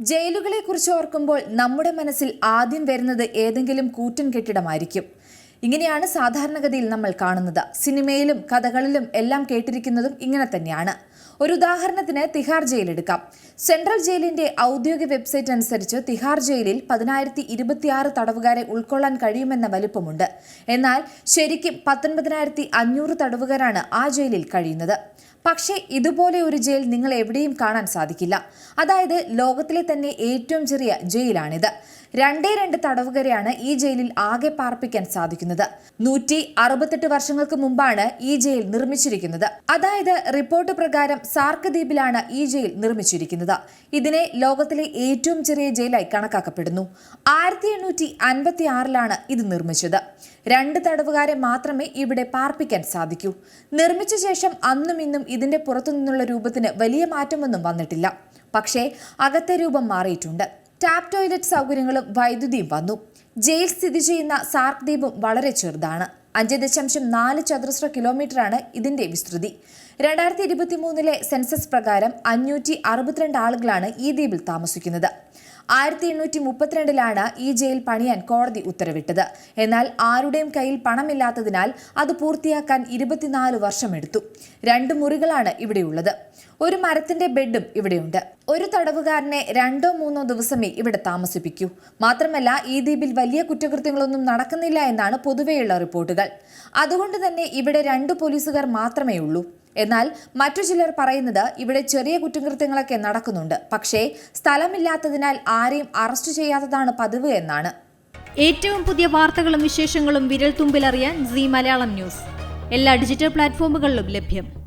ജയിലുകളെ കുറിച്ച് ഓർക്കുമ്പോൾ നമ്മുടെ മനസ്സിൽ ആദ്യം വരുന്നത് ഏതെങ്കിലും കൂറ്റൻ കെട്ടിടമായിരിക്കും. ഇങ്ങനെയാണ് സാധാരണഗതിയിൽ നമ്മൾ കാണുന്നത്. സിനിമയിലും കഥകളിലും എല്ലാം കേട്ടിരിക്കുന്നതും ഇങ്ങനെ തന്നെയാണ്. ഒരു ഉദാഹരണത്തിന് തിഹാർ ജയിൽ എടുക്കാം സെൻട്രൽ ജയിലിന്റെ ഔദ്യോഗിക വെബ്സൈറ്റ് അനുസരിച്ച് തിഹാർ ജയിലിൽ പതിനായിരത്തി ഇരുപത്തിയാറ് തടവുകാരെ ഉൾക്കൊള്ളാൻ കഴിയുമെന്ന വലിപ്പമുണ്ട്. എന്നാൽ ശരിക്കും പത്തൊൻപതിനായിരത്തി അഞ്ഞൂറ് തടവുകാരാണ് ആ ജയിലിൽ കഴിയുന്നത്. പക്ഷേ ഇതുപോലെ ഒരു ജയിൽ നിങ്ങൾ എവിടെയും കാണാൻ സാധിക്കില്ല. അതായത് ലോകത്തിലെ തന്നെ ഏറ്റവും ചെറിയ ജയിലാണിത്. രണ്ടേ രണ്ട് തടവുകരെയാണ് ഈ ജയിലിൽ ആകെ പാർപ്പിക്കാൻ സാധിക്കുന്നത്. നൂറ്റി അറുപത്തെട്ട് വർഷങ്ങൾക്ക് മുമ്പാണ് ഈ ജയിൽ നിർമ്മിച്ചിരിക്കുന്നത്. അതായത് റിപ്പോർട്ട് പ്രകാരം സാർക്ക് ദ്വീപിലാണ് ഈ ജയിൽ നിർമ്മിച്ചിരിക്കുന്നത്. ഇതിനെ ലോകത്തിലെ ഏറ്റവും ചെറിയ ജയിലായി കണക്കാക്കപ്പെടുന്നു. ആയിരത്തി എണ്ണൂറ്റി അൻപത്തി ആറിലാണ് ഇത് നിർമ്മിച്ചത്. രണ്ട് തടവുകാരെ മാത്രമേ ഇവിടെ പാർപ്പിക്കാൻ സാധിക്കൂ. നിർമ്മിച്ച ശേഷം അന്നും ഇന്നും ഇതിന്റെ പുറത്തുനിന്നുള്ള രൂപത്തിന് വലിയ മാറ്റമൊന്നും വന്നിട്ടില്ല. പക്ഷേ അകത്തെ രൂപം മാറിയിട്ടുണ്ട്. ടാപ്പ് ടോയ്ലറ്റ് സൗകര്യങ്ങളും വൈദ്യുതിയും വന്നു. ജയിൽ സ്ഥിതി ചെയ്യുന്ന സാർക്ക് ദ്വീപും വളരെ ചെറുതാണ്. അഞ്ച് ദശാംശം നാല് ചതുരശ്ര കിലോമീറ്ററാണ് ഇതിന്റെ വിസ്തൃതി. രണ്ടായിരത്തി ഇരുപത്തി മൂന്നിലെ സെൻസസ് പ്രകാരം അഞ്ഞൂറ്റി അറുപത്തിരണ്ട് ആളുകളാണ് ഈ ദ്വീപിൽ താമസിക്കുന്നത്. ആയിരത്തി എണ്ണൂറ്റി മുപ്പത്തിരണ്ടിലാണ് ഈ ജയിൽ പണിയാൻ കോടതി ഉത്തരവിട്ടത്. എന്നാൽ ആരുടെയും കയ്യിൽ പണമില്ലാത്തതിനാൽ അത് പൂർത്തിയാക്കാൻ ഇരുപത്തിനാല് വർഷമെടുത്തു. രണ്ട് മുറികളാണ് ഇവിടെയുള്ളത്. ഒരു മരത്തിന്റെ ബെഡും ഇവിടെയുണ്ട്. ഒരു തടവുകാരനെ രണ്ടോ മൂന്നോ ദിവസമേ ഇവിടെ താമസിപ്പിക്കൂ. മാത്രമല്ല ഈ ദ്വീപിൽ വലിയ കുറ്റകൃത്യങ്ങളൊന്നും നടക്കുന്നില്ല എന്നാണ് പൊതുവെയുള്ള റിപ്പോർട്ടുകൾ. അതുകൊണ്ട് തന്നെ ഇവിടെ രണ്ട് പോലീസുകാർ മാത്രമേ ഉള്ളൂ എന്നാൽ മറ്റു ചിലർ പറയുന്നത് ഇവിടെ ചെറിയ കുറ്റകൃത്യങ്ങളൊക്കെ നടക്കുന്നുണ്ട്. പക്ഷേ സ്ഥലമില്ലാത്തതിനാൽ ആരെയും അറസ്റ്റ് ചെയ്യാത്തതാണ് പതിവ് എന്നാണ്. ഏറ്റവും പുതിയ വാർത്തകളും വിശേഷങ്ങളും വിരൽ തുമ്പിലറിയാൻ സി മലയാളം ന്യൂസ്. എല്ലാ ഡിജിറ്റൽ പ്ലാറ്റ്ഫോമുകളിലും ലഭ്യം.